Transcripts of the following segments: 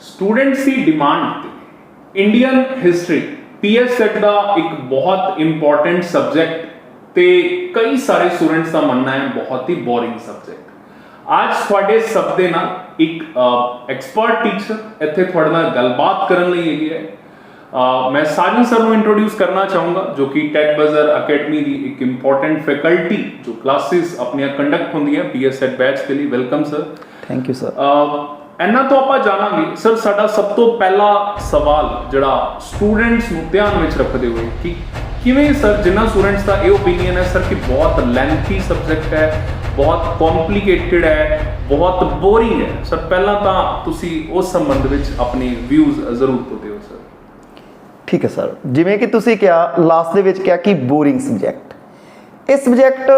Students ਦੀ demand ਤੇ Indian history P S set ਦਾ ਇੱਕ ਬਹੁਤ ਇੰਪੋਰਟੈਂਟ ਸਬਜੈਕਟ ਤੇ ਕਈ ਸਾਰੇ ਸਟੂਡੈਂਟਸ ਦਾ ਮੰਨਣਾ ਹੈ ਬਹੁਤ ਹੀ ਬੋਰਿੰਗ ਸਬਜੈਕਟ ਅੱਜ ਤੁਹਾਡੇ ਸਭ ਦੇ ਨਾਲ ਇੱਕ ਐਕਸਪਰਟ ਟੀਚਰ ਇੱਥੇ ਤੁਹਾਡੇ ਨਾਲ ਗੱਲਬਾਤ ਕਰਨ ਲਈ ਹੈਗੀ ਹੈ। ਮੈਂ ਸਾਜਨ ਸਰ ਨੂੰ ਇੰਟਰੋਡਿਊਸ ਕਰਨਾ ਚਾਹੂੰਗਾ ਜੋ ਕਿ ਟੈਕ ਬਜ਼ਰ ਅਕੈਡਮੀ ਦੀ ਇੱਕ ਇੰਪੋਰਟੈਂਟ ਫੈਕਲਟੀ ਜੋ ਕਲਾਸਿਸ ਆਪਣੀਆਂ ਕੰਡਕਟ ਹੁੰਦੀਆਂ ਪੀਐਸ ਸੈਟ ਬੈਚ ਦੇ ਲਈ। Welcome sir thank you sir ਇਹਨਾਂ ਤੋਂ ਆਪਾਂ ਜਾਣਾਂਗੇ, ਸਰ, ਸਾਡਾ ਸਭ ਤੋਂ ਪਹਿਲਾ ਸਵਾਲ ਜਿਹੜਾ ਸਟੂਡੈਂਟਸ ਨੂੰ ਧਿਆਨ ਵਿੱਚ ਰੱਖਦੇ ਹੋਏ ਕਿ ਕਿਵੇਂ, ਸਰ, ਜਿੰਨਾ ਸਟੂਡੈਂਟਸ ਦਾ ਇਹ ਓਪੀਨੀਅਨ ਹੈ, ਸਰ, ਕਿ ਬਹੁਤ ਲੈਂਥੀ ਸਬਜੈਕਟ ਹੈ, ਬਹੁਤ ਕੰਪਲਿਕੇਟਿਡ ਹੈ, ਬਹੁਤ ਬੋਰਿੰਗ ਹੈ। ਸਰ, ਪਹਿਲਾਂ ਤਾਂ ਤੁਸੀਂ ਉਸ ਸੰਬੰਧ ਵਿੱਚ ਆਪਣੇ ਵਿਊਜ਼ ਜ਼ਰੂਰ ਹੋ ਸਰ। ਠੀਕ ਹੈ, ਸਰ। ਜਿਵੇਂ ਕਿ ਤੁਸੀਂ ਕਿਹਾ ਲਾਸਟ ਦੇ ਵਿੱਚ ਕਿਹਾ ਕਿ ਬੋਰਿੰਗ ਸਬਜੈਕਟ ਇਹ ਸਬਜੈਕਟ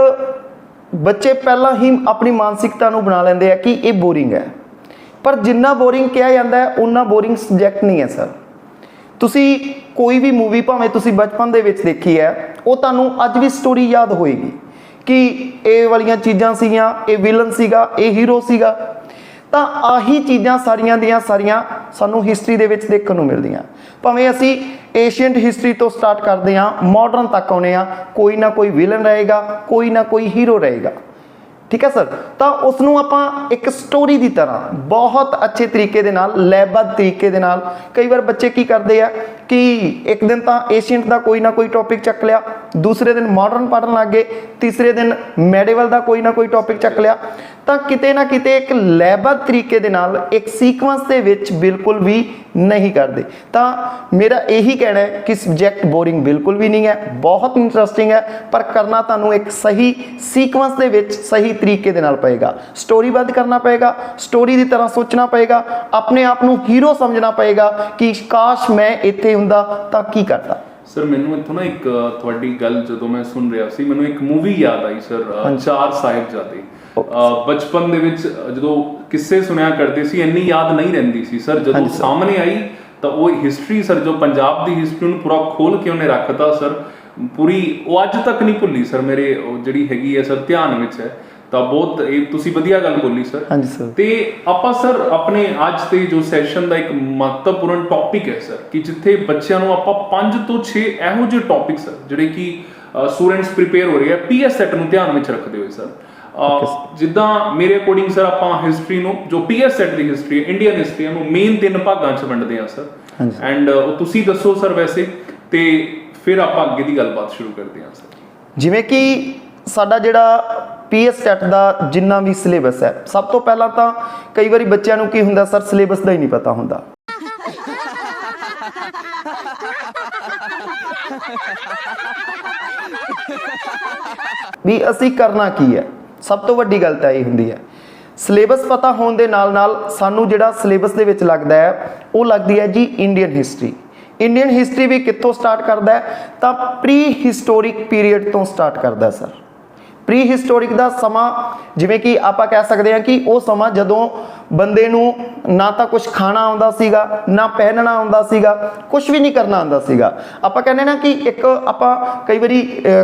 ਬੱਚੇ ਪਹਿਲਾਂ ਹੀ ਆਪਣੀ ਮਾਨਸਿਕਤਾ ਨੂੰ ਬਣਾ ਲੈਂਦੇ ਆ ਕਿ ਇਹ ਬੋਰਿੰਗ ਹੈ। ਪਰ ਜਿੰਨਾ ਬੋਰਿੰਗ ਕਿਹਾ ਜਾਂਦਾ ਹੈ ਉਨਾ ਬੋਰਿੰਗ ਸਬਜੈਕਟ ਨਹੀਂ ਹੈ ਸਰ ਤੁਸੀਂ ਕੋਈ ਵੀ ਮੂਵੀ ਭਾਵੇਂ ਤੁਸੀਂ ਬਚਪਨ ਦੇ ਵਿੱਚ ਦੇਖੀ ਹੈ, ਉਹ ਤੁਹਾਨੂੰ ਅੱਜ ਵੀ ਸਟੋਰੀ ਯਾਦ ਹੋਏਗੀ ਕਿ ਇਹ ਵਾਲੀਆਂ ਚੀਜ਼ਾਂ ਸੀਗੀਆਂ, ਇਹ ਵਿਲਨ ਸੀਗਾ, ਇਹ ਹੀਰੋ ਸੀਗਾ। ਤਾਂ ਆਹੀ ਚੀਜ਼ਾਂ ਸਾਰੀਆਂ ਦੀਆਂ ਸਾਰੀਆਂ ਸਾਨੂੰ ਹਿਸਟਰੀ ਦੇ ਵਿੱਚ ਦੇਖਣ ਨੂੰ ਮਿਲਦੀਆਂ। ਭਾਵੇਂ ਅਸੀਂ ਏਸ਼ੀਅੰਟ ਹਿਸਟਰੀ ਤੋਂ ਸਟਾਰਟ ਕਰਦੇ ਹਾਂ ਮਾਡਰਨ ਤੱਕ ਆਉਨੇ ਆ ਕੋਈ ਨਾ ਕੋਈ ਵਿਲਨ ਰਹੇਗਾ, ਕੋਈ ਨਾ ਕੋਈ ਹੀਰੋ ਰਹੇਗਾ। ਠੀਕ ਹੈ ਸਰ? ਤਾਂ ਉਸ ਨੂੰ ਆਪਾਂ ਇੱਕ ਸਟੋਰੀ ਦੀ ਤਰ੍ਹਾਂ ਬਹੁਤ ਅੱਛੇ ਤਰੀਕੇ ਦੇ ਨਾਲ ਲੈਬੱਧ ਤਰੀਕੇ ਦੇ ਨਾਲ ਕਈ ਵਾਰ ਬੱਚੇ ਕੀ ਕਰਦੇ ਆ ਕਿ ਇੱਕ ਦਿਨ ਤਾਂ ਏਸ਼ੀਅੰਟ ਦਾ ਕੋਈ ਨਾ ਕੋਈ ਟੌਪਿਕ ਚੱਕ ਲਿਆ, ਦੂਸਰੇ ਦਿਨ ਮਾਡਰਨ ਪੜ੍ਹਨ ਲੱਗ ਗਏ, ਤੀਸਰੇ ਦਿਨ ਮੈਡੀਵਲ ਦਾ ਕੋਈ ਨਾ ਕੋਈ ਟੌਪਿਕ ਚੱਕ ਲਿਆ। ਤਾਂ ਕਿਤੇ ਨਾ ਕਿਤੇ ਇੱਕ ਲੈਬਰ ਤਰੀਕੇ ਦੇ ਨਾਲ, ਇੱਕ ਸੀਕੁਐਂਸ ਦੇ ਵਿੱਚ ਬਿਲਕੁਲ ਵੀ ਨਹੀਂ ਕਰਦੇ। ਤਾਂ ਮੇਰਾ ਇਹੀ ਕਹਿਣਾ ਹੈ ਕਿ ਸਬਜੈਕਟ ਬੋਰਿੰਗ ਬਿਲਕੁਲ ਵੀ ਨਹੀਂ ਹੈ, ਬਹੁਤ ਇੰਟਰਸਟਿੰਗ ਹੈ, ਪਰ ਕਰਨਾ ਤੁਹਾਨੂੰ ਇੱਕ ਸਹੀ ਸੀਕੁਐਂਸ ਦੇ ਵਿੱਚ ਸਹੀ ਤਰੀਕੇ ਦੇ ਨਾਲ ਪਏਗਾ। ਸਟੋਰੀਬੱਧ ਕਰਨਾ ਪਏਗਾ ਸਟੋਰੀ ਦੀ ਤਰ੍ਹਾਂ ਸੋਚਣਾ ਪਏਗਾ, ਆਪਣੇ ਆਪ ਨੂੰ ਹੀਰੋ ਸਮਝਣਾ ਪਏਗਾ ਕਿ ਕਾਸ਼ ਮੈਂ ਇੱਥੇ ਹੁੰਦਾ ਤਾਂ ਕੀ ਕਰਦਾ? ਸਰ ਮੈਨੂੰ ਇੱਥੋਂ ਨਾ ਇੱਕ ਤੁਹਾਡੀ ਗੱਲ ਜਦੋਂ ਮੈਂ ਸੁਣ ਰਿਹਾ ਸੀ ਮੈਨੂੰ ਇੱਕ ਮੂਵੀ ਯਾਦ ਆਈ ਸਰ ਚਾਰ ਸਾਹਿਬਜ਼ਾਦੇ। ਬਚਪਨ ਦੇ ਵਿੱਚ ਜਦੋਂ ਕਿੱਸੇ ਸੁਣਿਆ ਕਰਦੇ ਸੀ ਇੰਨੀ ਯਾਦ ਨਹੀਂ ਰਹਿੰਦੀ ਸੀ ਸਰ ਜਦੋਂ। ਸਾਹਮਣੇ ਆਈ ਤਾਂ ਉਹ ਹਿਸਟਰੀ ਸਰ ਜੋ ਪੰਜਾਬ ਦੀ ਹਿਸਟਰੀ ਨੂੰ ਪੂਰਾ ਖੋਲ ਕੇ ਉਹਨੇ ਰੱਖਤਾ ਸਰ ਪੂਰੀ ਉਹ ਅੱਜ ਤੱਕ ਨਹੀਂ ਭੁੱਲੀ ਸਰ ਮੇਰੇ ਜਿਹੜੀ ਹੈਗੀ ਹੈ ਸਰ ਧਿਆਨ ਵਿੱਚ ਹੈ। ਤਾਂ ਬਹੁਤ ਇਹ ਤੁਸੀਂ ਵਧੀਆ ਗੱਲ ਬੋਲੀ ਸਰ ਹਾਂਜੀ ਸਰ ਤੇ ਆਪਾਂ ਸਰ ਆਪਣੇ ਅੱਜ ਦੇ ਜੋ ਸੈਸ਼ਨ ਦਾ ਇੱਕ ਮਹੱਤਵਪੂਰਨ ਟੌਪਿਕ ਹੈ ਸਰ ਕਿ ਜਿੱਥੇ ਬੱਚਿਆਂ ਨੂੰ ਆਪਾਂ 5 ਤੋਂ 6 ਇਹੋ ਜਿਹੇ ਟੌਪਿਕ ਸਰ ਜਿਹੜੇ ਕਿ ਸਟੂਡੈਂਟਸ ਪ੍ਰਿਪੇਅਰ ਹੋ ਰਹੇ ਆ ਪੀਐਸ ਸੈਟ ਨੂੰ ਧਿਆਨ ਵਿੱਚ ਰੱਖਦੇ ਹੋਏ ਸਰ ਜਿੱਦਾਂ ਮੇਰੇ ਅਕੋਰਡਿੰਗ ਸਰ ਆਪਾਂ ਹਿਸਟਰੀ ਨੂੰ ਜੋ ਪੀਐਸ ਸੈਟ ਦੀ ਹਿਸਟਰੀ ਹੈ ਇੰਡੀਅਨ ਹਿਸਟਰੀ ਨੂੰ ਮੇਨ ਤਿੰਨ ਭਾਗਾਂ 'ਚ ਵੰਡਦੇ ਆ ਸਰ ਹਾਂਜੀ। ਐਂਡ ਉਹ ਤੁਸੀਂ ਦੱਸੋ ਸਰ ਵੈਸੇ ਤੇ ਫਿਰ ਆਪਾਂ ਅੱਗੇ ਦੀ ਗੱਲਬਾਤ ਸ਼ੁਰੂ ਕਰਦੇ ਹਾਂ ਸਰ ਜਿਵੇਂ ਕਿ ਸਾਡਾ ਜਿਹੜਾ ਪੀਐਸ ਟੈਟ ਦਾ ਜਿੰਨਾ ਵੀ ਸਿਲੇਬਸ ਹੈ, ਸਭ ਤੋਂ ਪਹਿਲਾਂ ਤਾਂ ਕਈ ਵਾਰੀ ਬੱਚਿਆਂ ਨੂੰ ਕੀ ਹੁੰਦਾ, ਸਰ, ਸਿਲੇਬਸ ਦਾ ਹੀ ਨਹੀਂ ਪਤਾ ਹੁੰਦਾ। ਵੀ ਅਸੀਂ ਕਰਨਾ ਕੀ ਹੈ? ਸਭ ਤੋਂ ਵੱਡੀ ਗੱਲ ਤਾਂ ਇਹ ਹੁੰਦੀ ਹੈ। ਸਿਲੇਬਸ ਪਤਾ ਹੋਣ ਦੇ ਨਾਲ ਨਾਲ ਸਾਨੂੰ ਜਿਹੜਾ ਸਿਲੇਬਸ ਦੇ ਵਿੱਚ ਲੱਗਦਾ ਹੈ, ਉਹ ਲੱਗਦੀ ਹੈ ਜੀ ਇੰਡੀਅਨ ਹਿਸਟਰੀ। ਇੰਡੀਅਨ ਹਿਸਟਰੀ ਵੀ ਕਿੱਥੋਂ ਸਟਾਰਟ ਕਰਦਾ ਹੈ? ਤਾਂ ਪ੍ਰੀ ਹਿਸਟੋਰਿਕ ਪੀਰੀਅਡ ਤੋਂ ਸਟਾਰਟ ਕਰਦਾ ਸਰ। ਪ੍ਰੀ ਹਿਸਟੋਰਿਕ ਦਾ ਸਮਾਂ ਜਿਵੇਂ ਕਿ ਆਪਾਂ ਕਹਿ ਸਕਦੇ ਹਾਂ ਕਿ ਉਹ ਸਮਾਂ ਜਦੋਂ ਬੰਦੇ ਨੂੰ ਨਾ ਤਾਂ ਕੁਝ ਖਾਣਾ ਆਉਂਦਾ ਸੀਗਾ ਨਾ ਪਹਿਨਣਾ ਆਉਂਦਾ ਸੀਗਾ ਕੁਝ ਵੀ ਨਹੀਂ ਕਰਨਾ ਆਉਂਦਾ ਸੀਗਾ। ਆਪਾਂ ਕਹਿੰਦੇ ਨਾ ਕਿ ਇੱਕ ਆਪਾਂ ਕਈ ਵਾਰੀ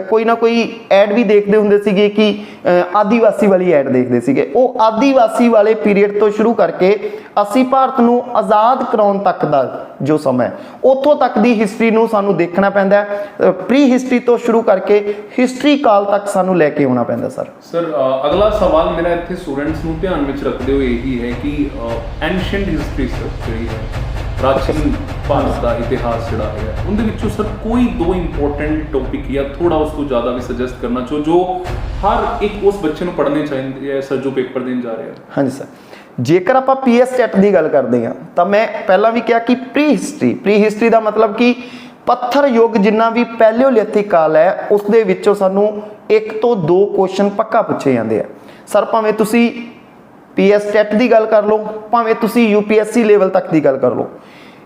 ਕੋਈ ਨਾ ਕੋਈ ਐਡ ਵੀ ਦੇਖਦੇ ਹੁੰਦੇ ਸੀਗੇ ਕਿ ਅਹ, ਆਦੀਵਾਸੀ ਵਾਲੀ ਐਡ ਦੇਖਦੇ ਸੀਗੇ। ਉਹ ਆਦੀਵਾਸੀ ਵਾਲੇ ਪੀਰੀਅਡ ਤੋਂ ਸ਼ੁਰੂ ਕਰਕੇ ਅਸੀਂ ਭਾਰਤ ਨੂੰ ਆਜ਼ਾਦ ਕਰਾਉਣ ਤੱਕ ਦਾ ਜੋ ਸਮਾਂ ਹੈ ਉੱਥੋਂ ਤੱਕ ਦੀ ਹਿਸਟਰੀ ਨੂੰ ਸਾਨੂੰ ਦੇਖਣਾ ਪੈਂਦਾ ਹੈ। ਪ੍ਰੀ ਹਿਸਟਰੀ ਤੋਂ ਸ਼ੁਰੂ ਕਰਕੇ ਹਿਸਟਰੀ ਕਾਲ ਤੱਕ ਸਾਨੂੰ ਲੈ ਕੇ ਆਉਣਾ ਪੈਂਦਾ ਸਰ। ਸਰ ਅਗਲਾ ਸਵਾਲ ਮੇਰਾ ਇੱਥੇ ਸਟੂਡੈਂਟਸ ਨੂੰ ਧਿਆਨ ਵਿੱਚ ਰੱਖਦੇ ਹੋਏ ਇਹੀ ਹੈ ਕਿ ਐਂਸ਼ੀਅੰਟ ਹਿਸਟਰੀ ਜਿਹੜੀ ਹੈ, ਪ੍ਰਾਚੀਨ ਭਾਰਤ ਦਾ ਇਤਿਹਾਸ ਜਿਹੜਾ ਹੈ ਉਹਦੇ ਵਿੱਚੋਂ ਸਰ ਕੋਈ ਦੋ ਇੰਪੋਰਟੈਂਟ ਟੌਪਿਕ ਜਾਂ ਥੋੜਾ ਉਸ ਤੋਂ ਜ਼ਿਆਦਾ ਵੀ ਸੁਜੈਸਟ ਕਰਨਾ ਚਾਹੋ, ਜੋ ਹਰ ਇੱਕ ਉਸ ਬੱਚੇ ਨੂੰ ਪੜ੍ਹਨੇ ਚਾਹੀਦੇ ਹੈ, ਸਰ, ਜੋ ਪੇਪਰ ਦੇਣ ਜਾ ਰਿਹਾ ਹਾਂਜੀ, ਸਰ। ਜੇਕਰ ਆਪਾਂ ਪੀਐਸ ਟੈਟ ਦੀ ਗੱਲ ਕਰਦੇ ਹਾਂ, ਤਾਂ ਮੈਂ ਪਹਿਲਾਂ ਵੀ ਕਿਹਾ ਕਿ ਪ੍ਰੀ ਹਿਸਟਰੀ ਪ੍ਰੀ ਹਿਸਟਰੀ ਦਾ ਮਤਲਬ ਕਿ ਪੱਥਰ ਯੁੱਗ ਜਿੰਨਾ ਵੀ ਪੈਲਿਓਲਿਥਿਕ ਕਾਲ ਹੈ ਉਸ ਦੇ ਵਿੱਚੋਂ ਸਾਨੂੰ ਇੱਕ ਤੋਂ ਦੋ ਕੁਐਸਚਨ ਪੱਕਾ ਪੁੱਛੇ ਜਾਂਦੇ ਆ। ਸਰ, ਭਾਵੇਂ ਤੁਸੀਂ ਪੀਐਸ ਟੈਟ ਦੀ ਗੱਲ ਕਰ ਲਓ ਭਾਵੇਂ ਤੁਸੀਂ ਯੂਪੀਐਸਸੀ ਲੈਵਲ ਤੱਕ ਦੀ ਗੱਲ ਕਰ ਲਓ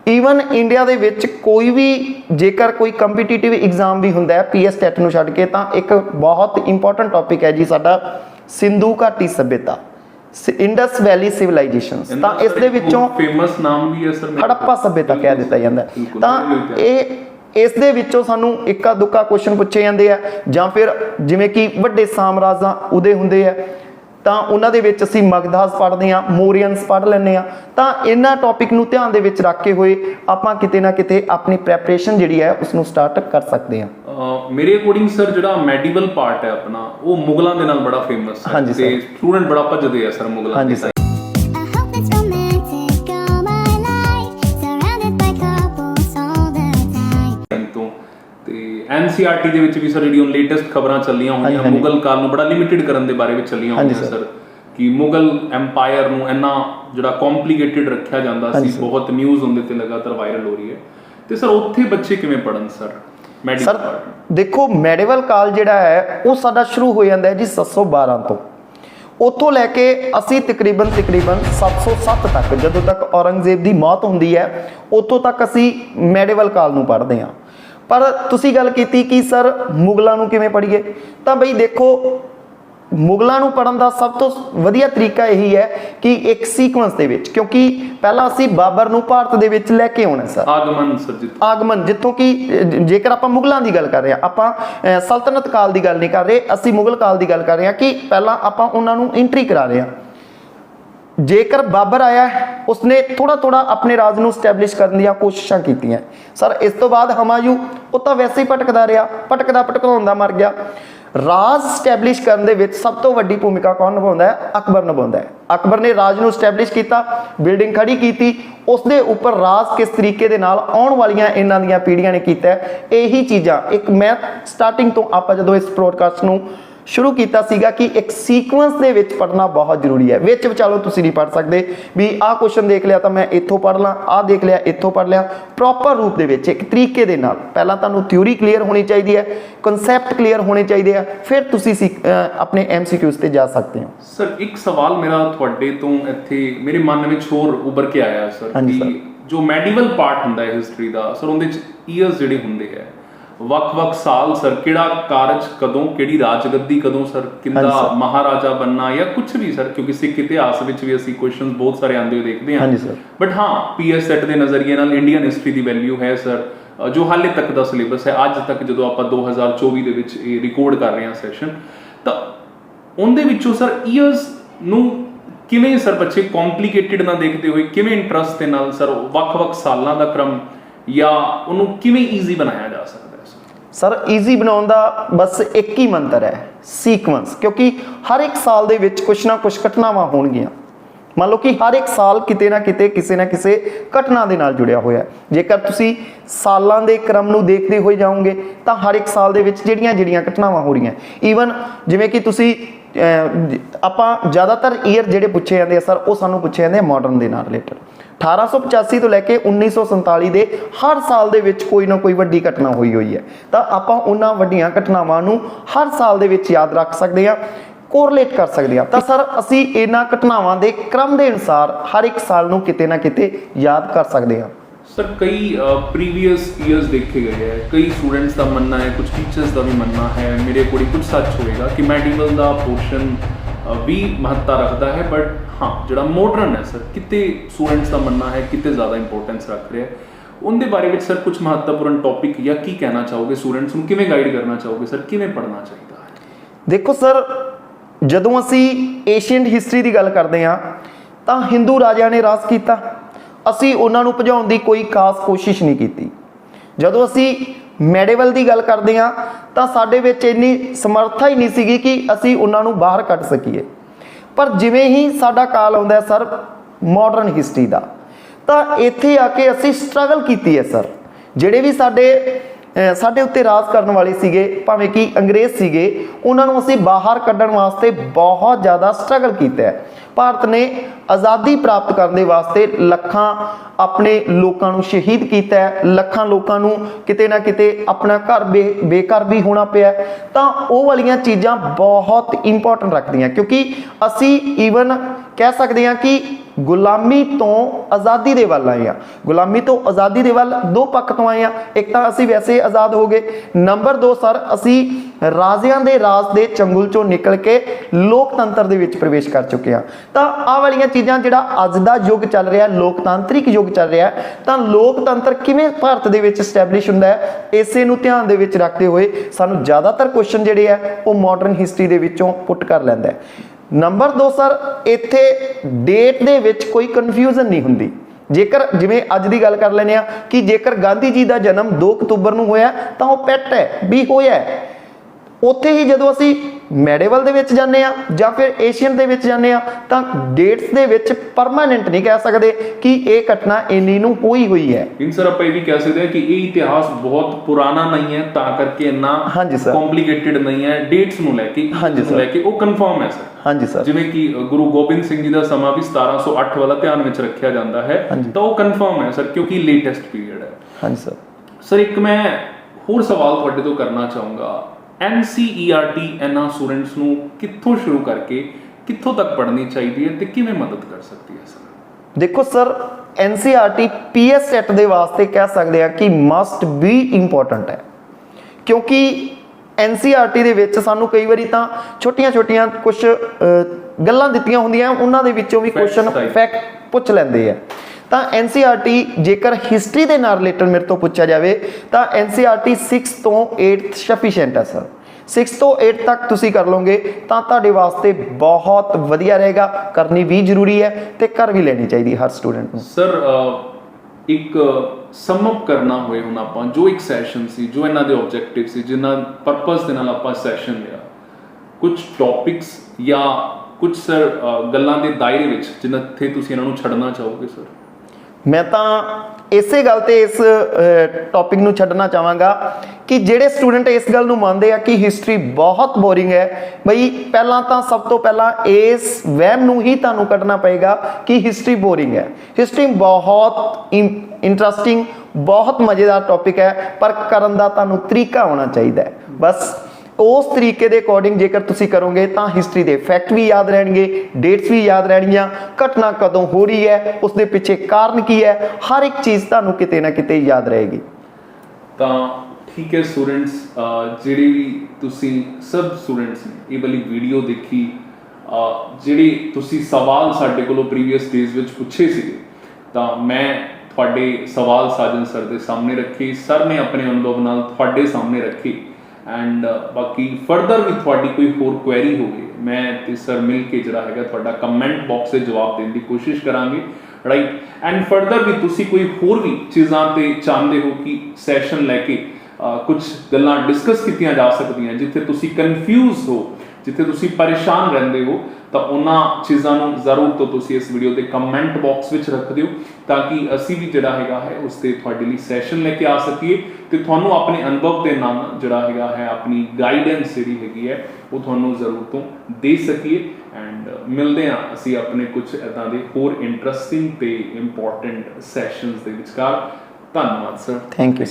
ਈਵਨ ਇੰਡੀਆ ਦੇ ਵਿੱਚ ਕੋਈ ਵੀ ਜੇਕਰ ਕੋਈ ਕੰਪੀਟੀਟਿਵ ਐਗਜ਼ਾਮ ਵੀ ਹੁੰਦਾ ਹੈ ਪੀਐਸ ਟੈਟ ਨੂੰ ਛੱਡ ਕੇ ਤਾਂ ਇੱਕ ਬਹੁਤ ਇੰਪੋਰਟੈਂਟ ਟੌਪਿਕ ਹੈ ਜੀ ਸਾਡਾ ਸਿੰਧੂ ਘਾਟੀ ਸਭਿਅਤਾ ਇੰਡਸ ਵੈਲੀ ਸਿਵਲਾਈਜੇਸ਼ਨਸ ਤਾਂ ਇਸ ਦੇ ਵਿੱਚੋਂ ਫੇਮਸ ਨਾਮ ਵੀ ਹੈ ਸਰ। ਹੜੱਪਾ ਸਭਿਅਤਾ ਕਹਿ ਦਿੱਤਾ ਜਾਂਦਾ ਤਾਂ। ਇਹ ਇਸ ਦੇ ਵਿੱਚੋਂ ਸਾਨੂੰ ਇੱਕਾ ਦੁੱਕਾ ਕੁਐਸਚਨ ਪੁੱਛੇ ਜਾਂਦੇ ਆ ਜਾਂ ਫਿਰ ਜਿਵੇਂ ਕਿ ਵੱਡੇ ਸਾਮਰਾਜਾਂ ਉਹਦੇ ਹੁੰਦੇ ਆ ਤਾਂ ਉਹਨਾਂ ਦੇ ਵਿੱਚ ਅਸੀਂ ਮਗਧਾਸ ਪੜ੍ਹਦੇ ਹਾਂ ਮੋਰੀਅਨਸ ਪੜ੍ਹ ਲੈਂਦੇ ਹਾਂ। ਤਾਂ ਇਹਨਾਂ ਟੌਪਿਕ ਨੂੰ ਧਿਆਨ ਦੇ ਵਿੱਚ ਰੱਖ ਕੇ ਹੋਏ ਆਪਾਂ ਕਿਤੇ ਨਾ ਕਿਤੇ ਆਪਣੀ ਪ੍ਰੈਪਰੇਸ਼ਨ ਜਿਹੜੀ ਹੈ ਉਸ ਨੂੰ ਸਟਾਰਟ ਕਰ ਸਕਦੇ ਅਹ ਮੇਰੇ ਅਕੋਰਡਿੰਗ ਸਰ ਜਿਹੜਾ ਮੈਡੀਵਲ ਪਾਰਟ ਹੈ ਆਪਣਾ ਉਹ ਮੁਗਲਾਂ ਦੇ ਨਾਲ ਬੜਾ ਫੇਮਸ ਹੈ ਤੇ ਸਟੂਡੈਂਟ ਬੜਾ ਭੱਜਦੇ ਆ ਸਰ ਮੁਗਲਾਂ ਦੇ ਐਨਸੀਆਰਟੀ ਦੇ ਵਿੱਚ ਵੀ ਸਰ ਜਿਹੜੀ ਹੁਣ ਲੇਟੈਸਟ ਖਬਰਾਂ ਚੱਲੀਆਂ ਹਾਂਜੀ। ਮੁਗਲ ਕਾਲ ਨੂੰ ਬੜਾ ਲਿਮਿਟਿਡ ਕਰਨ ਦੇ ਬਾਰੇ ਵਿੱਚ ਚੱਲੀਆਂ ਹੋਈਆਂ ਸਰ। ਕਿ ਮੁਗਲ ਐਮਪਾਇਰ ਨੂੰ ਇੰਨਾ ਜਿਹੜਾ ਕੰਪਲਿਕੇਟਿਡ ਰੱਖਿਆ ਜਾਂਦਾ ਸੀ। ਬਹੁਤ ਨਿਊਜ਼ ਹੁੰਦੇ ਤੇ ਲਗਾਤਾਰ ਵਾਇਰਲ ਹੋ ਰਹੀ ਹੈ ਤੇ ਸਰ ਉੱਥੇ ਬੱਚੇ ਕਿਵੇਂ ਪੜਨ ਸਰ ਸਰ ਦੇਖੋ ਮੈਡੀਵਲ ਕਾਲ ਜਿਹੜਾ ਹੈ ਉਹ ਸਾਡਾ ਸ਼ੁਰੂ ਹੋ ਜਾਂਦਾ ਹੈ ਜੀ 712 ਤੋਂ ਉੱਥੋਂ ਲੈ ਕੇ ਅਸੀਂ ਤਕਰੀਬਨ ਤਕਰੀਬਨ 707 ਤੱਕ ਜਦੋਂ ਤੱਕ ਔਰੰਗਜ਼ੇਬ ਦੀ ਮੌਤ ਹੁੰਦੀ ਹੈ ਉੱਥੋਂ ਤੱਕ ਅਸੀਂ ਮੈਡੀਵਲ ਕਾਲ ਨੂੰ ਪੜ੍ਹਦੇ ਹਾਂ ਪਰ ਤੁਸੀਂ ਗੱਲ ਕੀਤੀ ਕਿ ਸਰ ਮੁਗਲਾਂ ਨੂੰ ਕਿਵੇਂ ਪੜ੍ਹੀਏ? ਤਾਂ ਬਈ ਦੇਖੋ ਮੁਗਲਾਂ ਨੂੰ ਪੜਨ ਦਾ ਸਭ ਤੋਂ ਵਧੀਆ ਤਰੀਕਾ ਇਹੀ ਹੈ ਕਿ ਇੱਕ ਸੀਕੁਐਂਸ ਦੇ ਵਿੱਚ ਕਿਉਂਕਿ ਪਹਿਲਾਂ ਅਸੀਂ ਬਾਬਰ ਨੂੰ ਭਾਰਤ ਦੇ ਵਿੱਚ ਲੈ ਕੇ ਆਉਣਾ ਸਰ। ਆਗਮਨ ਸਰ ਜਿੱਥੇ। ਆਗਮਨ ਜਿੱਥੋਂ ਕਿ ਜੇਕਰ ਆਪਾਂ ਮੁਗਲਾਂ ਦੀ ਗੱਲ ਕਰ ਰਹੇ ਹਾਂ ਆਪਾਂ ਸਲਤਨਤ ਕਾਲ ਦੀ ਗੱਲ ਨਹੀਂ ਕਰ ਰਹੇ ਅਸੀਂ ਮੁਗਲ ਕਾਲ ਦੀ ਗੱਲ ਕਰ ਰਹੇ ਹਾਂ ਕਿ ਪਹਿਲਾਂ ਆਪਾਂ ਉਹਨਾਂ ਨੂੰ ਐਂਟਰੀ ਕਰਾ ਰਹੇ ਹਾਂ। ਜੇਕਰ ਬਾਬਰ ਆਇਆ ਉਸਨੇ ਥੋੜਾ ਥੋੜਾ ਆਪਣੇ ਰਾਜ ਨੂੰ ਸਟੈਬਲਿਸ਼ ਕਰਨ ਦੀਆਂ ਕੋਸ਼ਿਸ਼ਾਂ ਕੀਤੀਆਂ। ਸਰ ਇਸ ਤੋਂ ਬਾਅਦ ਹਮਾਯੂ ਉਹ ਤਾਂ ਵੈਸੇ ਹੀ ਭਟਕਦਾ ਰਿਹਾ, ਭਟਕਦਾ ਭਟਕਾਉਂਦਾ ਮਰ ਗਿਆ। ਰਾਜ ਸਟੈਬਲਿਸ਼ ਕਰਨ ਦੇ ਵਿੱਚ ਸਭ ਤੋਂ ਵੱਡੀ ਭੂਮਿਕਾ ਕੌਣ ਨਿਭਾਉਂਦਾ ਹੈ? ਅਕਬਰ ਨਿਭਾਉਂਦਾ ਹੈ। ਅਕਬਰ ਨੇ ਰਾਜ ਨੂੰ ਸਟੈਬਲਿਸ਼ ਕੀਤਾ ਬਿਲਡਿੰਗ ਖੜੀ ਕੀਤੀ ਉਸ ਦੇ ਉੱਪਰ ਰਾਜ ਕਿਸ ਤਰੀਕੇ ਦੇ ਨਾਲ ਆਉਣ ਵਾਲੀਆਂ ਇਹਨਾਂ ਦੀਆਂ ਪੀੜ੍ਹੀਆਂ ਨੇ ਕੀਤਾ ਇਹੀ ਚੀਜ਼ਾਂ। ਇੱਕ ਮੈਂ ਸਟਾਰਟਿੰਗ ਤੋਂ ਆਪਾਂ ਜਦੋਂ ਇਸ ਪ੍ਰੋਡਕਾਸਟ ਨੂੰ ਸ਼ੁਰੂ ਕੀਤਾ ਸੀਗਾ ਕਿ ਇੱਕ ਸੀਕੁਐਂਸ ਦੇ ਵਿੱਚ ਪੜਨਾ ਬਹੁਤ ਜ਼ਰੂਰੀ ਹੈ। ਵਿੱਚ ਵਿਚਾਲੋ ਤੁਸੀਂ ਨਹੀਂ ਪੜ ਸਕਦੇ। ਵੀ ਆਹ ਕੁਐਸਚਨ ਦੇਖ ਲਿਆ ਤਾਂ ਮੈਂ ਇੱਥੋਂ ਪੜ ਲਾਂ ਆਹ ਦੇਖ ਲਿਆ ਇੱਥੋਂ ਪੜ ਲਿਆ। ਪ੍ਰੋਪਰ ਰੂਪ ਦੇ ਵਿੱਚ ਇੱਕ ਤਰੀਕੇ ਦੇ ਨਾਲ। ਪਹਿਲਾਂ ਤੁਹਾਨੂੰ ਥਿਊਰੀ ਕਲੀਅਰ ਹੋਣੀ ਚਾਹੀਦੀ ਹੈ ਕਨਸੈਪਟ ਕਲੀਅਰ ਹੋਣੇ ਚਾਹੀਦੇ ਆ ਫਿਰ ਤੁਸੀਂ ਆਪਣੇ ਐਮਸੀਕਿਊਜ਼ ਤੇ ਜਾ ਸਕਦੇ ਹੋ। ਸਰ ਇੱਕ ਸਵਾਲ ਮੇਰਾ ਤੁਹਾਡੇ ਤੋਂ ਇੱਥੇ ਮੇਰੇ ਮਨ ਵਿੱਚ ਹੋਰ ਉੱਭਰ ਕੇ ਆਇਆ ਸਰ ਕਿ ਜੋ ਮੈਡੀਵਲ ਪਾਰਟ ਹੁੰਦਾ ਹੈ ਹਿਸਟਰੀ ਦਾ ਸਰ ਉਹਦੇ ਚ ਈਅਰਸ ਜਿਹੜੇ ਹੁੰਦੇ ਹੈ ਵੱਖ-ਵੱਖ ਸਾਲ ਸਰ ਕਿਹੜਾ ਕਾਰਜ ਕਦੋਂ ਕਿਹੜੀ ਰਾਜਗੱਦੀ ਕਦੋਂ ਸਰ ਕਿੰਦਾ। ਮਹਾਰਾਜਾ ਬੰਨਾ ਜਾਂ ਕੁਝ ਵੀ ਸਰ ਕਿਉਂਕਿ ਸਿੱਖ ਇਤਿਹਾਸ ਵਿੱਚ ਵੀ ਅਸੀਂ ਕੁਐਸਚਨਸ ਬਹੁਤ ਸਾਰੇ ਆਉਂਦੇ ਹੋਏ ਦੇਖਦੇ ਹਾਂ ਹਾਂਜੀ, ਸਰ। ਬਟ ਹਾਂ ਪੀਐਸ ਸੈਟ ਦੇ ਨਜ਼ਰੀਏ ਨਾਲ ਇੰਡੀਅਨ ਹਿਸਟਰੀ ਦੀ ਵੈਲਿਊ ਹੈ ਸਰ ਜੋ ਹਾਲੇ ਤੱਕ ਦਾ ਸਿਲੇਬਸ ਹੈ ਅੱਜ ਤੱਕ ਜਦੋਂ ਆਪਾਂ 2024 ਦੇ ਵਿੱਚ ਇਹ ਰਿਕਾਰਡ ਕਰ ਰਹੇ ਹਾਂ ਸੈਸ਼ਨ ਤਾਂ ਉਹਦੇ ਵਿੱਚੋਂ ਸਰ ਈਅਰਸ ਨੂੰ ਕਿਵੇਂ ਸਰ ਬੱਚੇ ਕੰਪਲਿਕੇਟਿਡ ਨਾ ਦੇਖਦੇ ਹੋਏ ਕਿਵੇਂ ਇੰਟਰਸਟ ਦੇ ਨਾਲ ਸਰ ਵੱਖ-ਵੱਖ ਸਾਲਾਂ ਦਾ ਕ੍ਰਮ ਜਾਂ ਉਹਨੂੰ ਕਿਵੇਂ ਈਜ਼ੀ ਬਣਾਇਆ ਸਰ ਈਜ਼ੀ ਬਣਾਉਣ ਦਾ ਬਸ ਇੱਕ ਹੀ ਮੰਤਰ ਹੈ ਸੀਕੁਐਂਸ ਕਿਉਂਕਿ ਹਰ ਇੱਕ ਸਾਲ ਦੇ ਵਿੱਚ ਕੁਛ ਨਾ ਕੁਛ ਘਟਨਾਵਾਂ ਹੋਣਗੀਆਂ। ਮੰਨ ਲਓ ਕਿ ਹਰ ਇੱਕ ਸਾਲ ਕਿਤੇ ਨਾ ਕਿਤੇ, ਕਿਸੇ ਨਾ ਕਿਸੇ ਘਟਨਾ ਦੇ ਨਾਲ ਜੁੜਿਆ ਹੋਇਆ ਜੇਕਰ ਤੁਸੀਂ ਸਾਲਾਂ ਦੇ ਕ੍ਰਮ ਨੂੰ ਦੇਖਦੇ ਹੋਏ ਜਾਓਗੇ, ਤਾਂ ਹਰ ਇੱਕ ਸਾਲ ਦੇ ਵਿੱਚ ਜਿਹੜੀਆਂ ਜਿਹੜੀਆਂ ਘਟਨਾਵਾਂ ਹੋ ਰਹੀਆਂ। ਈਵਨ ਜਿਵੇਂ ਕਿ ਤੁਸੀਂ ਆਪਾਂ ਜ਼ਿਆਦਾਤਰ ਈਅਰ ਜਿਹੜੇ ਪੁੱਛੇ ਜਾਂਦੇ ਆ, ਸਰ, ਉਹ ਸਾਨੂੰ ਪੁੱਛੇ ਜਾਂਦੇ ਆ ਮਾਡਰਨ ਦੇ ਨਾਲ ਰਿਲੇਟਡ 1885 ਤੋਂ ਲੈ ਕੇ 1947 ਦੇ ਹਰ ਸਾਲ ਦੇ ਵਿੱਚ ਕੋਈ ਨਾ ਕੋਈ ਵੱਡੀ ਘਟਨਾ ਹੋਈ ਹੋਈ ਹੈ। ਤਾਂ ਆਪਾਂ ਉਹਨਾਂ ਵੱਡੀਆਂ ਘਟਨਾਵਾਂ ਨੂੰ ਹਰ ਸਾਲ ਦੇ ਵਿੱਚ ਯਾਦ ਰੱਖ ਸਕਦੇ ਹਾਂ ਕੋਰਲੇਟ ਕਰ ਸਕਦੇ ਹਾਂ। ਤਾਂ ਸਰ, ਅਸੀਂ ਇਹਨਾਂ ਘਟਨਾਵਾਂ ਦੇ ਕ੍ਰਮ ਦੇ ਅਨੁਸਾਰ ਹਰ ਇੱਕ ਸਾਲ ਨੂੰ ਕਿਤੇ ਨਾ ਕਿਤੇ ਯਾਦ ਕਰ ਸਕਦੇ ਹਾਂ। ਸਰ, ਕਈ ਪ੍ਰੀਵੀਅਸ ਇਅਰਸ ਦੇਖੇ ਗਏ ਹੈ। ਕਈ ਸਟੂਡੈਂਟਸ ਦਾ ਮੰਨਣਾ ਹੈ ਕੁਝ ਟੀਚਰਸ ਦਾ ਵੀ ਮੰਨਣਾ ਹੈ। ਮੇਰੇ ਕੋਲ ਕੁਝ ਸੱਚ ਹੋਏਗਾ ਕਿ ਮੈਡੀਕਲ ਦਾ ਪੋਰਸ਼ਨ ਵੀ ਮਹੱਤਤਾ ਰੱਖਦਾ ਹੈ ਬਟ ਹਾਂ, ਜਿਹੜਾ ਮਾਡਰਨ ਹੈ ਸਰ ਕਿਤੇ ਸਟੂਡੈਂਟਸ ਦਾ ਮੰਨਣਾ ਹੈ, ਕਿਤੇ ਜ਼ਿਆਦਾ ਇੰਪੋਰਟੈਂਸ ਰੱਖ ਰਿਹਾ ਹੈ। ਉਹਦੇ ਬਾਰੇ ਵਿੱਚ ਸਰ ਕੁਝ ਮਹੱਤਵਪੂਰਨ ਟੌਪਿਕ ਜਾਂ ਕੀ ਕਹਿਣਾ ਚਾਹੋਗੇ ਸਟੂਡੈਂਟਸ ਨੂੰ? ਕਿਵੇਂ ਗਾਈਡ ਕਰਨਾ ਚਾਹੋਗੇ ਸਰ ਕਿਵੇਂ ਪੜ੍ਹਨਾ ਚਾਹੀਦਾ ਹੈ? ਦੇਖੋ ਸਰ ਜਦੋਂ ਅਸੀਂ ਏਸ਼ੀਅਨ ਹਿਸਟਰੀ ਦੀ ਗੱਲ ਕਰਦੇ ਹਾਂ, ਤਾਂ ਹਿੰਦੂ ਰਾਜਿਆਂ ਨੇ ਰਾਜ ਕੀਤਾ। ਅਸੀਂ ਉਹਨਾਂ ਨੂੰ ਭਜਾਉਣ ਦੀ ਕੋਈ ਖਾਸ ਕੋਸ਼ਿਸ਼ ਨਹੀਂ ਕੀਤੀ। ਜਦੋਂ ਅਸੀਂ ਮੈਡੇਵਲ ਦੀ ਗੱਲ ਕਰਦੇ ਹਾਂ, ਤਾਂ ਸਾਡੇ ਵਿੱਚ ਇੰਨੀ ਸਮਰੱਥਾ ਹੀ ਨਹੀਂ ਸੀਗੀ ਕਿ ਅਸੀਂ ਉਹਨਾਂ ਨੂੰ ਬਾਹਰ ਕੱਢ ਸਕੀਏ। ਪਰ ਜਿਵੇਂ ਹੀ ਸਾਡਾ ਕਾਲ ਆਉਂਦਾ ਸਰ ਮਾਡਰਨ ਹਿਸਟਰੀ ਦਾ, ਤਾਂ ਇੱਥੇ ਆ ਕੇ ਅਸੀਂ ਸਟਰਗਲ ਕੀਤੀ ਹੈ ਸਰ। ਜਿਹੜੇ ਵੀ ਸਾਡੇ ਸਾਡੇ ਉੱਤੇ ਰਾਜ ਕਰਨ ਵਾਲੇ ਸੀਗੇ, ਭਾਵੇਂ ਕਿ ਅੰਗਰੇਜ਼ ਸੀਗੇ, ਉਹਨਾਂ ਨੂੰ ਅਸੀਂ ਬਾਹਰ ਕੱਢਣ ਵਾਸਤੇ ਬਹੁਤ ਜ਼ਿਆਦਾ ਸਟਰਗਲ ਕੀਤਾ ਹੈ। ਭਾਰਤ ਨੇ ਆਜ਼ਾਦੀ ਪ੍ਰਾਪਤ ਕਰਨ ਦੇ ਵਾਸਤੇ ਲੱਖਾਂ ਆਪਣੇ ਲੋਕਾਂ ਨੂੰ ਸ਼ਹੀਦ ਕੀਤਾ ਹੈ, ਲੱਖਾਂ ਲੋਕਾਂ ਨੂੰ ਕਿਤੇ ਨਾ ਕਿਤੇ ਆਪਣਾ ਘਰ ਬੇ- ਬੇਘਰ ਵੀ ਹੋਣਾ ਪਿਆ ਤਾਂ ਉਹ ਵਾਲੀਆਂ ਚੀਜ਼ਾਂ ਬਹੁਤ ਇੰਪੋਰਟੈਂਟ ਰੱਖਦੀਆਂ, ਕਿਉਂਕਿ ਅਸੀਂ ਈਵਨ ਕਹਿ ਸਕਦੇ ਹਾਂ ਕਿ ਗੁਲਾਮੀ ਤੋਂ ਆਜ਼ਾਦੀ ਦੇ ਵੱਲ ਆਏ ਆ। ਗੁਲਾਮੀ ਤੋਂ ਆਜ਼ਾਦੀ ਦੇ ਵੱਲ ਦੋ ਪੱਖ ਤੋਂ ਆਏ ਆ। ਇੱਕ ਤਾਂ ਅਸੀਂ ਵੈਸੇ ਆਜ਼ਾਦ ਹੋ ਗਏ। ਨੰਬਰ 2 ਸਰ, ਅਸੀਂ ਰਾਜਿਆਂ ਦੇ ਰਾਜ ਦੇ ਚੰਗੁਲ ਚੋਂ ਨਿਕਲ ਕੇ ਲੋਕਤੰਤਰ ਦੇ ਵਿੱਚ ਪ੍ਰਵੇਸ਼ ਕਰ ਚੁੱਕੇ ਆ। ਤਾਂ ਆਹ ਵਾਲੀਆਂ ਚੀਜ਼ਾਂ ਜਿਹੜਾ ਅੱਜ ਦਾ ਯੁੱਗ ਚੱਲ ਰਿਹਾ, ਲੋਕਤਾਂਤਰਿਕ ਯੁੱਗ ਚੱਲ ਰਿਹਾ, ਤਾਂ ਲੋਕਤੰਤਰ ਕਿਵੇਂ ਭਾਰਤ ਦੇ ਵਿੱਚ ਸਟੈਬਲਿਸ਼ ਹੁੰਦਾ ਹੈ, ਇਸੇ ਨੂੰ ਧਿਆਨ ਦੇ ਵਿੱਚ ਰੱਖਦੇ ਹੋਏ ਸਾਨੂੰ ਜ਼ਿਆਦਾਤਰ ਕੁਐਸਚਨ ਜਿਹੜੇ ਆ, ਉਹ ਮਾਡਰਨ ਹਿਸਟਰੀ ਦੇ ਵਿੱਚੋਂ ਪੁੱਟ ਕਰ ਲੈਂਦਾ ਹੈ। ਨੰਬਰ 2 ਸਰ ਇੱਥੇ ਡੇਟ ਦੇ ਵਿੱਚ ਕੋਈ ਕਨਫਿਊਜ਼ਨ ਨਹੀਂ ਹੁੰਦੀ ਜੇਕਰ ਜਿਵੇਂ ਅੱਜ ਦੀ ਗੱਲ ਕਰ ਲੈਨੇ ਆ ਕਿ ਜੇਕਰ ਗਾਂਧੀ ਜੀ ਦਾ ਜਨਮ 2 ਅਕਤੂਬਰ ਨੂੰ ਹੋਇਆ, ਤਾਂ ਉਹ ਪੈਟ ਹੈ, ਵੀ ਹੋਇਆ ਹੈ। ਉੱਥੇ ਹੀ ਜਦੋਂ ਅਸੀਂ ਮੈਡੀਵਲ ਦੇ ਵਿੱਚ ਜਾਂਦੇ ਆ ਜਾਂ ਫਿਰ ਏਸ਼ੀਅਨ ਦੇ ਵਿੱਚ ਜਾਂਦੇ ਆ ਤਾਂ ਡੇਟਸ ਦੇ ਵਿੱਚ ਪਰਮਾਨੈਂਟ ਨਹੀਂ ਕਹਿ ਸਕਦੇ ਕਿ ਇਹ ਘਟਨਾ ਇੰਨੀ ਨੂੰ ਹੋਈ ਹੋਈ ਹੈ ਇਨ ਸਰ ਆਪਾਂ ਇਹ ਵੀ ਕਹਿ ਸਕਦੇ ਹਾਂ ਕਿ ਇਹ ਇਤਿਹਾਸ ਬਹੁਤ ਪੁਰਾਣਾ ਨਹੀਂ ਹੈ ਤਾਂ ਕਰਕੇ ਇੰਨਾ। ਕੰਪਲਿਕੇਟਿਡ ਨਹੀਂ ਹੈ ਡੇਟਸ ਨੂੰ ਲੈ ਕੇ ਹਾਂਜੀ sir। ਲੈ ਕੇ ਉਹ ਕਨਫਰਮ ਹੈ ਸਰ ਹਾਂਜੀ ਸਰ ਜਿਵੇਂ ਕਿ ਗੁਰੂ ਗੋਬਿੰਦ ਸਿੰਘ ਜੀ ਦਾ ਸਮਾਂ ਵੀ 1708 ਵਾਲਾ ਧਿਆਨ ਵਿੱਚ ਰੱਖਿਆ ਜਾਂਦਾ ਹੈ। ਤਾਂ ਉਹ ਕਨਫਰਮ ਹੈ ਸਰ ਕਿਉਂਕਿ ਲੇਟੈਸਟ ਪੀਰੀਅਡ ਹੈ ਹਾਂਜੀ ਸਰ ਸਰ ਇੱਕ ਮੈਂ ਹੋਰ ਸਵਾਲ ਤੁਹਾਡੇ ਤੋਂ ਕਰਨਾ ਚਾਹੂੰਗਾ NCERT ਇਹਨਾਂ ਸਟੂਡੈਂਟਸ ਨੂੰ ਕਿੱਥੋਂ ਸ਼ੁਰੂ ਕਰਕੇ ਕਿੱਥੋਂ ਤੱਕ ਪੜ੍ਹਨੀ ਚਾਹੀਦੀ ਹੈ ਤੇ ਕਿਵੇਂ ਮਦਦ ਕਰ ਸਕਦੀ ਹੈ ਸਰ? ਦੇਖੋ ਸਰ NCRT PS ਸੈਟ ਦੇ ਵਾਸਤੇ ਕਹਿ ਸਕਦੇ ਆ ਕਿ ਮਸਟ ਬੀ ਇੰਪੋਰਟੈਂਟ ਹੈ। ਕਿਉਂਕਿ NCRT ਦੇ ਵਿੱਚ ਸਾਨੂੰ ਕਈ ਵਾਰੀ ਤਾਂ ਛੋਟੀਆਂ-ਛੋਟੀਆਂ ਕੁਝ ਗੱਲਾਂ ਦਿੱਤੀਆਂ ਹੁੰਦੀਆਂ ਉਹਨਾਂ ਦੇ ਵਿੱਚੋਂ ਵੀ ਕੁਐਸਚਨ। ਫੈਕਟ ਪੁੱਛ ਲੈਂਦੇ ਆ। ਤਾਂ NCRT ਜੇਕਰ ਹਿਸਟਰੀ ਦੇ ਨਾਲ ਰਿਲੇਟਡ ਮੇਰੇ ਤੋਂ ਪੁੱਛਿਆ ਜਾਵੇ, ਤਾਂ NCRT 6 ਤੋਂ 8 ਸਫੀਸ਼ੀਐਂਟ ਹੈ ਸਰ। 6 ਤੋਂ 8 ਤੱਕ ਤੁਸੀਂ ਕਰ ਲਓਗੇ, ਤਾਂ ਤੁਹਾਡੇ ਵਾਸਤੇ ਬਹੁਤ ਵਧੀਆ ਰਹੇਗਾ। ਕਰਨੀ ਵੀ ਜ਼ਰੂਰੀ ਹੈ ਤੇ ਕਰ ਵੀ ਲੈਣੀ ਚਾਹੀਦੀ ਹਰ ਸਟੂਡੈਂਟ ਨੂੰ। ਸਰ ਇੱਕ ਸਮ ਅਪ ਕਰਨਾ ਹੋਏ ਹੁਣ ਆਪਾਂ, ਜੋ ਇੱਕ ਸੈਸ਼ਨ ਸੀ, ਜੋ ਇਹਨਾਂ ਦੇ ਆਬਜੈਕਟਿਵ ਸੀ, ਜਿਨ੍ਹਾਂ ਪਰਪਸ ਦੇ ਨਾਲ ਆਪਾਂ ਸੈਸ਼ਨ ਲਿਆ। ਕੁਝ ਟੌਪਿਕਸ ਜਾਂ ਕੁਝ, ਸਰ ਗੱਲਾਂ ਦੇ ਦਾਇਰੇ ਵਿੱਚ, ਜਿਨ੍ਹਾਂ ਤੇ ਤੁਸੀਂ ਇਹਨਾਂ ਨੂੰ ਛੱਡਣਾ ਚਾਹੋਗੇ, ਸਰ? ਮੈਂ ਤਾਂ ਇਸੇ ਗੱਲ ਤੇ ਇਸ ਟੌਪਿਕ ਨੂੰ ਛੱਡਣਾ ਚਾਹਾਂਗਾ ਕਿ ਜਿਹੜੇ ਸਟੂਡੈਂਟ ਇਸ ਗੱਲ ਨੂੰ ਮੰਨਦੇ ਆ ਕਿ ਹਿਸਟਰੀ ਬਹੁਤ ਬੋਰਿੰਗ ਹੈ, ਬਈ ਪਹਿਲਾਂ ਤਾਂ ਸਭ ਤੋਂ ਪਹਿਲਾਂ ਇਸ ਵਹਿਮ ਨੂੰ ਹੀ ਤੁਹਾਨੂੰ ਕੱਢਣਾ ਪਏਗਾ ਕਿ ਹਿਸਟਰੀ ਬੋਰਿੰਗ ਹੈ। ਹਿਸਟਰੀ ਬਹੁਤ ਇੰਟਰਸਟਿੰਗ ਬਹੁਤ ਮਜ਼ੇਦਾਰ ਟੌਪਿਕ ਹੈ, ਪਰ ਕਰਨ ਦਾ ਤੁਹਾਨੂੰ ਤਰੀਕਾ ਹੋਣਾ ਚਾਹੀਦਾ ਹੈ। ਬਸ ਉਸ ਤਰੀਕੇ ਦੇ ਅਕੋਰਡਿੰਗ ਜੇਕਰ ਤੁਸੀਂ ਕਰੋਗੇ ਤਾਂ ਹਿਸਟਰੀ ਦੇ ਫੈਕਟ ਵੀ ਯਾਦ ਰਹਿਣਗੇ ਡੇਟਸ ਵੀ ਯਾਦ ਰਹਿਣਗੀਆਂ, ਘਟਨਾ ਕਦੋਂ ਹੋ ਰਹੀ ਹੈ ਉਸ ਦੇ ਪਿੱਛੇ ਕਾਰਨ ਕੀ ਹੈ, ਹਰ ਇੱਕ ਚੀਜ਼ ਤੁਹਾਨੂੰ ਕਿਤੇ ਨਾ ਕਿਤੇ ਯਾਦ ਰਹੇਗੀ। ਤਾਂ ਠੀਕ ਹੈ ਸਟੂਡੈਂਟਸ ਜਿਹੜੇ ਵੀ ਤੁਸੀਂ ਸਭ ਸਟੂਡੈਂਟਸ ਨੇ, ਇਹ ਵਾਲੀ ਵੀਡੀਓ ਦੇਖੀ ਜਿਹੜੀ ਤੁਸੀਂ ਸਵਾਲ ਸਾਡੇ ਕੋਲੋਂ ਪ੍ਰੀਵੀਅਸ ਡੇਜ਼ ਵਿੱਚ ਪੁੱਛੇ ਸੀਗੇ, ਤਾਂ ਮੈਂ ਤੁਹਾਡੇ ਸਵਾਲ ਸਾਜਨ ਸਰ ਦੇ ਸਾਹਮਣੇ ਰੱਖੇ ਸਰ ਨੇ ਆਪਣੇ ਅਨੁਭਵ ਨਾਲ ਤੁਹਾਡੇ ਸਾਹਮਣੇ ਰੱਖੀ। ਐਂਡ uh, ਬਾਕੀ ਫਰਦਰ ਵੀ ਤੁਹਾਡੀ ਕੋਈ ਹੋਰ ਕੁਐਰੀ ਹੋਵੇ, ਮੈਂ ਤੇ ਸਰ ਮਿਲ ਕੇ ਜਿਹੜਾ ਹੈਗਾ ਤੁਹਾਡਾ ਕਮੈਂਟ ਬਾਕਸ 'ਤੇ ਜਵਾਬ ਦੇਣ ਦੀ ਕੋਸ਼ਿਸ਼ ਕਰਾਂਗੇ ਰਾਈਟ ਐਂਡ ਫਰਦਰ ਵੀ ਤੁਸੀਂ ਕੋਈ ਹੋਰ ਵੀ ਚੀਜ਼ਾਂ ਤੇ ਚਾਹੁੰਦੇ ਹੋ ਕਿ ਸੈਸ਼ਨ ਲੈ ਕੇ ਕੁਝ ਗੱਲਾਂ ਡਿਸਕਸ ਕੀਤੀਆਂ ਜਾ ਸਕਦੀਆਂ, ਜਿੱਥੇ ਤੁਸੀਂ ਕਨਫਿਊਜ਼ ਹੋ ਜਿੱਥੇ ਤੁਸੀਂ ਪਰੇਸ਼ਾਨ ਰਹਿੰਦੇ ਹੋ, ਤਾਂ ਉਹਨਾਂ ਚੀਜ਼ਾਂ ਨੂੰ ਜ਼ਰੂਰ ਤੋਂ ਤੁਸੀਂ ਇਸ ਵੀਡੀਓ ਦੇ ਕਮੈਂਟ ਬਾਕਸ ਵਿੱਚ ਰੱਖ ਦਿਓ, ਤਾਂ ਕਿ ਅਸੀਂ ਵੀ ਜਿਹੜਾ ਹੈਗਾ ਹੈ, ਉਸ ਤੇ ਤੁਹਾਡੇ ਲਈ ਸੈਸ਼ਨ ਲੈ ਕੇ ਆ ਸਕੀਏ ਤੇ ਤੁਹਾਨੂੰ ਆਪਣੇ ਅਨੁਭਵ ਦੇ ਨਾਲ ਜਿਹੜਾ ਹੈਗਾ ਹੈ, ਆਪਣੀ ਗਾਈਡੈਂਸ ਜਿਹੜੀ ਹੈਗੀ ਹੈ, ਉਹ ਤੁਹਾਨੂੰ ਜ਼ਰੂਰ ਤੋਂ ਦੇ ਸਕੀਏ ਐਂਡ ਮਿਲਦੇ ਹਾਂ ਅਸੀਂ ਆਪਣੇ ਕੁਝ ਇਦਾਂ ਦੇ ਹੋਰ ਇੰਟਰਸਟਿੰਗ ਤੇ ਇੰਪੋਰਟੈਂਟ ਸੈਸ਼ਨਸ ਦੇ ਵਿਚਕਾਰ। ਧੰਨਵਾਦ ਸਰ ਥੈਂਕ ਯੂ